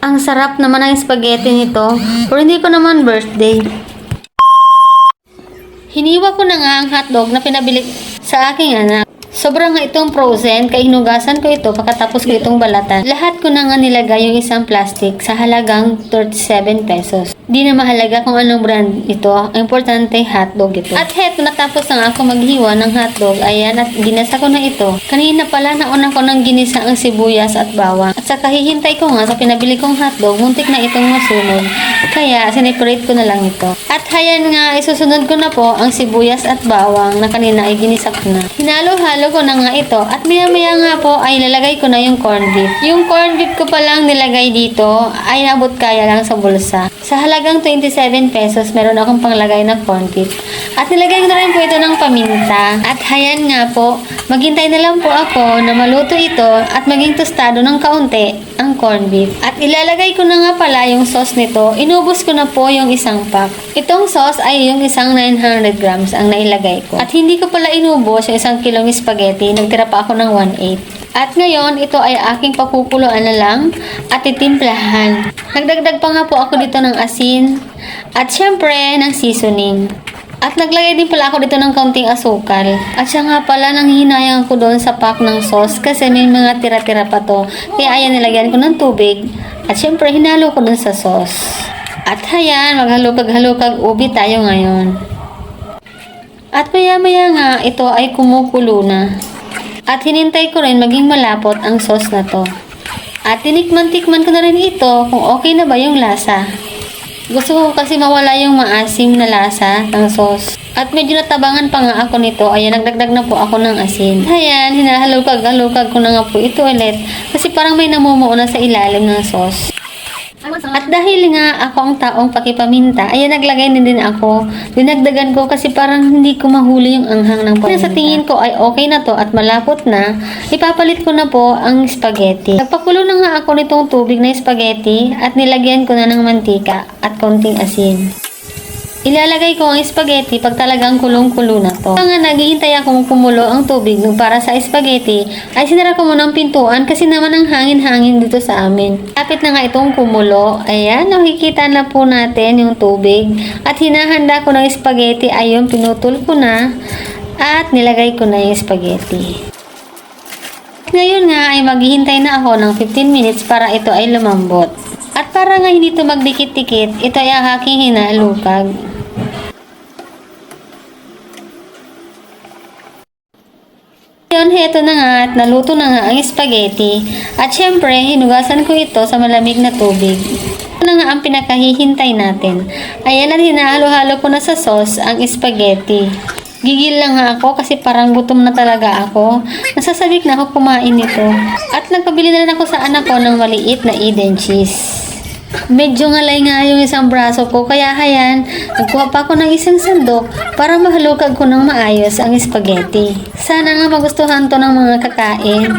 Ang sarap. Naman ng spaghetti nito. Pero hindi ko naman birthday. Hiniwa ko na nga ang hotdog na pinabili sa aking anak. Sobrang nga itong frozen, kaya hinugasan ko ito pagkatapos ko itong balatan. Lahat ko na nga nilagay yung isang plastic sa halagang 37 pesos. Di na mahalaga kung anong brand ito. Ang importante, hotdog ito. At heto, natapos na ako maghiwa ng hotdog. Ayan, at ginasa ko na ito. Kanina pala, nauna ko ng ginisa ang sibuyas at bawang. At sa kahihintay ko nga sa pinabili kong hotdog, muntik na itong masunog. Kaya, sineparate ko na lang ito. At hayan nga, isusunod ko na po ang sibuyas at bawang na kanina ay ginisa ko na. Hinalo-halo ko na nga ito. At maya-maya nga po ay lalagay ko na yung corned beef. Yung corned beef ko pa lang nilagay dito ay nabot kaya lang sa bulsa. Sa halagang 27 pesos, meron akong panglagay corned beef. At nilagay ko na rin po ito ng paminta. At hayan nga po, maghintay na lang po ako na maluto ito at maging tostado ng kaunti ang corned beef. At ilalagay ko na nga pala yung sauce nito. Inubos ko na po yung isang pack. Itong sauce ay yung isang 900 grams ang nailagay ko. At hindi ko pala inubos yung isang kilong spaghetti. Nagtira pa ako ng 1/8. At ngayon, ito ay aking papupuluan na lang at titimplahan. Nagdagdag pa nga po ako dito ng asin at syempre ng seasoning. At naglagay din pala ako dito ng kaunting asukal. At siya nga pala nang hinayang ko doon sa pack ng sauce kasi may mga tira-tira pa to. Kaya ayan nilagyan ko ng tubig. At syempre hinalo ko doon sa sauce. At hayan, maghalukag-halukag ubi tayo ngayon. At maya-maya nga, ito ay kumukulo na. At hinintay ko rin maging malapot ang sauce na to. At tinikman-tikman ko na rin ito kung okay na ba yung lasa. Gusto ko kasi mawala yung maasim na lasa ng sauce. At medyo natabangan pa nga ako nito. Ayan, nagdagdag na po ako ng asin. Ayan, hinahalukag-halukag ko na nga po ito ulit. Kasi parang may namumuo na sa ilalim ng sauce. At dahil nga ako ang taong pakipaminta, ayan naglagay na din ako. Dinagdagan ko kasi parang hindi ko mahuli yung anghang ng paminta. Sa tingin ko ay okay na to at malapot na, ipapalit ko na po ang spaghetti. Nagpakulo na nga ako nitong tubig na spaghetti at nilagyan ko na ng mantika at konting asin. Ilalagay ko ang spaghetti pag talagang kulong-kulo na to. Kaya nga naghihintay akong kumulo ang tubig para sa spaghetti, ay sinara ko muna ang pintuan kasi naman ang hangin-hangin dito sa amin. Kapit na nga itong kumulo, ayan, nakikita na po natin yung tubig. At hinahanda ko ng spaghetti, ayun, pinutol ko na. At nilagay ko na yung spaghetti. Ngayon nga ay maghihintay na ako ng 15 minutes para ito ay lumambot. At para nga hindi ito magdikit-dikit, ito ay aking hinalukag. Yun, heto na nga at naluto na nga ang spaghetti. At syempre, hinugasan ko ito sa malamig na tubig. Ito na nga ang pinakahihintay natin. Ayan at hinahalo-halo ko na sa sauce ang spaghetti. Gigil lang nga ako kasi parang gutom na talaga ako. Nasasabik na ako kumain nito. At nagpabili na rin ako sa anak ko ng maliit na Eden cheese. Medyo ngalay nga yung isang braso ko kaya hayan, nagkuha pa ako ng isang sandok para mahalukag ko ng maayos ang spaghetti. Sana nga magustuhan to ng mga kakain.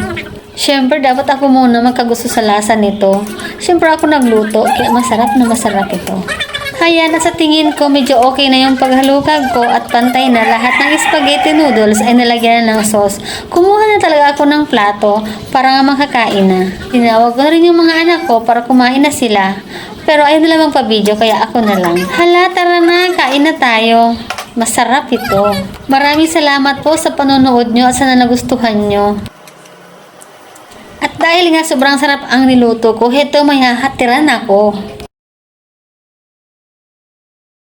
Siyempre, dapat ako muna magkagusto sa lasa nito. Siyempre, ako nagluto, kaya masarap na masarap ito. Kaya na sa tingin ko medyo okay na yung paghalukag ko at pantay na lahat ng spaghetti noodles ay nalagyan na ng sauce. Kumuha na talaga ako ng plato para nga makakain na. Tinawag ko na rin yung mga anak ko para kumain na sila. Pero ayaw nila magpa-video kaya ako na lang. Hala, tara na, kain na tayo. Masarap ito. Maraming salamat po sa panonood nyo at sana nagustuhan nyo. At dahil nga sobrang sarap ang niluto ko, heto may hahatiran ako.